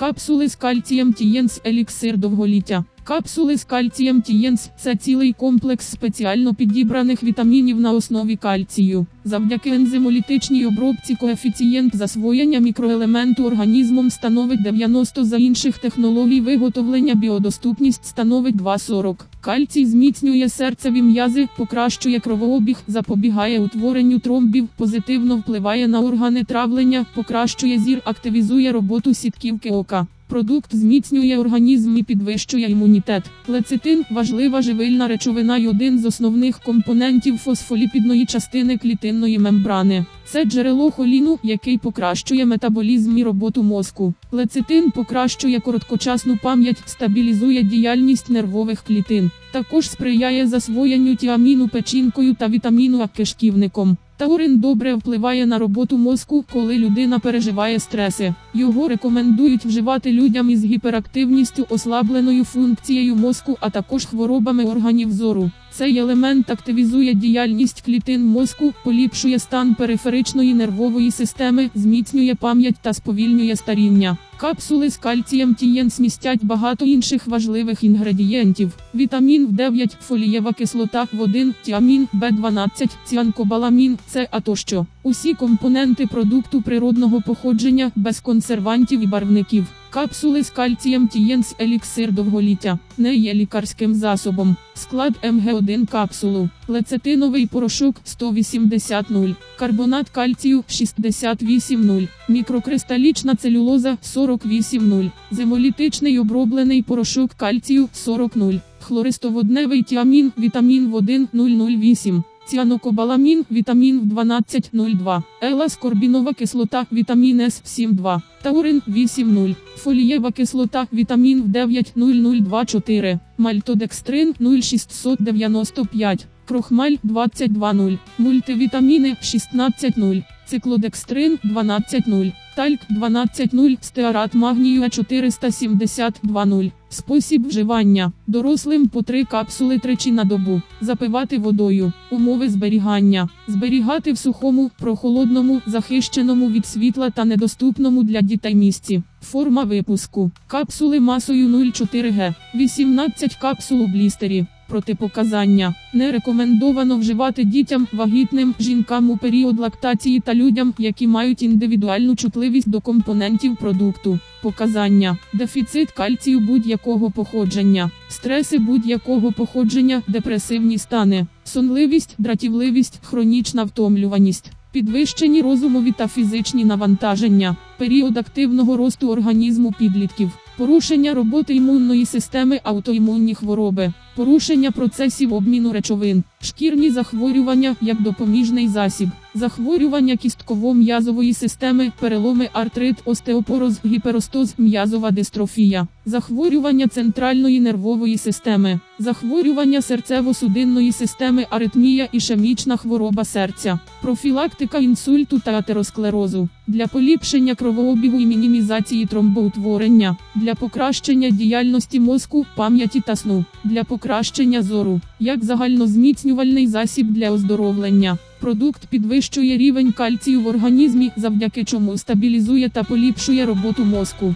Капсули з кальцієм Тієнс еліксир довголіття. Капсули з кальцієм Тієнс це цілий комплекс спеціально підібраних вітамінів на основі кальцію. Завдяки ензимолітичній обробці коефіцієнт засвоєння мікроелементу організмом становить 90 за інших технологій виготовлення біодоступність становить 2,40. Кальцій зміцнює серцеві м'язи, покращує кровообіг, запобігає утворенню тромбів, позитивно впливає на органи травлення, покращує зір, активізує роботу сітківки ока. Продукт зміцнює організм і підвищує імунітет. Лецитин важлива живильна речовина й один з основних компонентів фосфоліпідної частини клітинної мембрани. Це джерело холіну, який покращує метаболізм і роботу мозку. Лецитин покращує короткочасну пам'ять, стабілізує діяльність нервових клітин. Також сприяє засвоєнню тіаміну печінкою та вітаміну А кишківником. Таурин добре впливає на роботу мозку, коли людина переживає стреси. Його рекомендують вживати людям із гіперактивністю, ослабленою функцією мозку, а також хворобами органів зору. Цей елемент активізує діяльність клітин мозку, поліпшує стан периферичної нервової системи, зміцнює пам'ять та сповільнює старіння. Капсули з кальцієм тієнс містять багато інших важливих інгредієнтів: вітамін В9, фолієва кислота, В1, тіамін, Б12, ціанкобаламін, С, а тощо. Усі компоненти продукту природного походження без консервантів і барвників. Капсули з кальцієм тієнс еліксир довголіття не є лікарським засобом. Склад МГ1 капсулу, лецитиновий порошок 180 0, карбонат кальцію 68 0, мікрокристалічна целюлоза 48 0, зимолітичний оброблений порошок кальцію 40 0, хлористоводневий тіамін, вітамін В1 008. Ціанокобаламін, вітамін В1202, еласкорбінова кислота, вітамін С72, таурин 8,0, фолієва кислота, вітамін В90024, мальтодекстрин 0695, крохмаль 22,0, мультивітаміни 16,0, циклодекстрин 12,0, тальк 12,0, стеарат магнію 472,0. Спосіб вживання. Дорослим по 3 капсули тричі на добу. Запивати водою. Умови зберігання. Зберігати в сухому, прохолодному, захищеному від світла та недоступному для дітей місці. Форма випуску. Капсули масою 0,4 г. 18 капсул у блістері. Протипоказання. Не рекомендовано вживати дітям, вагітним, жінкам у період лактації та людям, які мають індивідуальну чутливість до компонентів продукту. Показання: дефіцит кальцію будь-якого походження, стреси будь-якого походження, депресивні стани, сонливість, дратівливість, хронічна втомлюваність. Підвищені розумові та фізичні навантаження, період активного росту організму підлітків, порушення роботи імунної системи, аутоімунні хвороби, порушення процесів обміну речовин, шкірні захворювання як допоміжний засіб, захворювання кістково-м'язової системи, переломи артрит, остеопороз, гіперостоз, м'язова дистрофія, захворювання центральної нервової системи, захворювання серцево-судинної системи, аритмія, ішемічна хвороба серця, профілактика інсульту та атеросклерозу, для поліпшення кровообігу і мінімізації тромбоутворення, для покращення діяльності мозку, пам'яті та сну, для покращення зору, як загальнозміцнювальний засіб для оздоровлення. Продукт підвищує рівень кальцію в організмі, завдяки чому стабілізує та поліпшує роботу мозку.